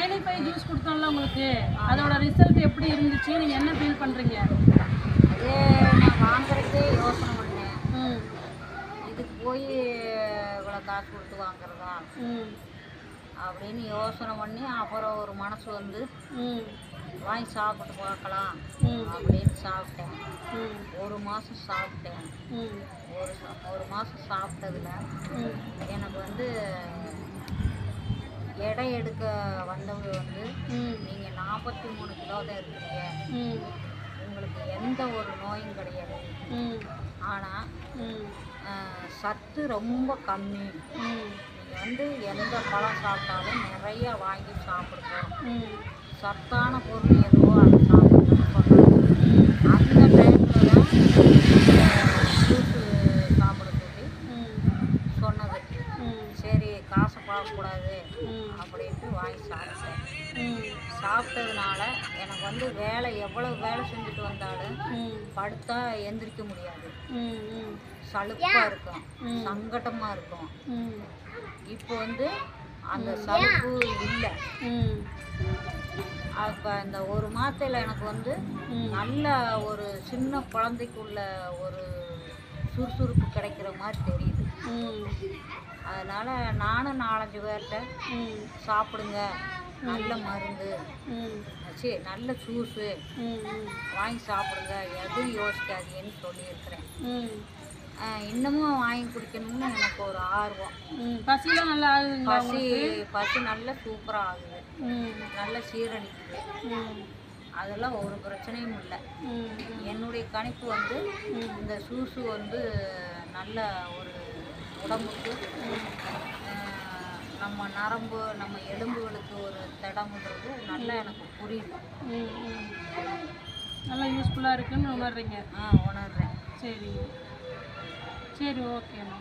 By juice கொடுத்தோம்ல உங்களுக்கு? அதோட result எப்படி இருந்துச்சு? நீங்க என்ன ஃபீல் பண்றீங்க? அதே நான் வாங்குறதுக்கே யோசனை பண்ணேன். ம். இதுக்கு போய் இவ்வளோ காசு கொடுத்து வாங்குறதா? ம். அப்படின்னு யோசனை பண்ணி அப்புறம் ஒரு மனசு வந்து ம். வாங்கி சாப்பிட்டு பார்க்கலாம் ம். அப்படின்னு சாப்பிட்டேன். ம். ஒரு மாதம் சாப்பிட்டேன். ஒரு ஒரு மாதம் சாப்பிட்டதுல எனக்கு வந்து எடை எடுக்க வந்தவங்க வந்து நீங்கள் நாற்பத்தி மூணு கிலோ தான் இருக்கிறீங்க உங்களுக்கு எந்த ஒரு நோயும் கிடையாது. ஆனால் சத்து ரொம்ப கம்மி. நீங்கள் வந்து எந்த பழம் சாப்பிட்டாலும் நிறைய வாங்கி சாப்பிடுவோம் சத்தான பொருள் எதுவோ அதை காசை பார்க்கக்கூடாது அப்படின்ட்டு வாங்கி சாப்பிட்டேன். சாப்பிட்டதுனால எனக்கு வந்து வேலை எவ்வளோ வேலை செஞ்சுட்டு வந்தாலும் படுத்தா எந்திரிக்க முடியாது. சலுப்பாக இருக்கும். சங்கடமாக இருக்கும். இப்போ வந்து அந்த சலுப்பு இல்லை. அப்போ இந்த ஒரு மாதத்தில் எனக்கு வந்து நல்ல ஒரு சின்ன குழந்தைக்குள்ள ஒரு சுறுசுறுப்பு கிடைக்கிற மாதிரி தெரியுது. அதனால் நானும் நாலஞ்சு பேர்கிட்ட சாப்பிடுங்க நல்ல மருந்து சரி நல்ல ஜூஸு வாங்கி சாப்பிடுங்க எதுவும் யோசிக்காதீங்கன்னு சொல்லியிருக்கிறேன். இன்னமும் வாங்கி குடிக்கணும்னு எனக்கு ஒரு ஆர்வம். பசிலாம் நல்லா ஆகுதுங்களா பசி பசி நல்ல சூப்பராக ஆகுது. நல்ல சீரழிக்குது ம். அதெல்லாம் ஒரு பிரச்சனையும் இல்லை. என்னுடைய கணிப்பு வந்து. இந்த சூசு வந்து நல்ல உடம்புக்கு நம்ம நரம்பு நம்ம எலும்புகளுக்கு ஒரு திடம்ன்றது நல்லா எனக்கு புரியுது. நல்லா யூஸ்ஃபுல்லாக இருக்குன்னு உணர்றீங்க. ஆ உணர்றேன். சரி. சரி ஓகேம்மா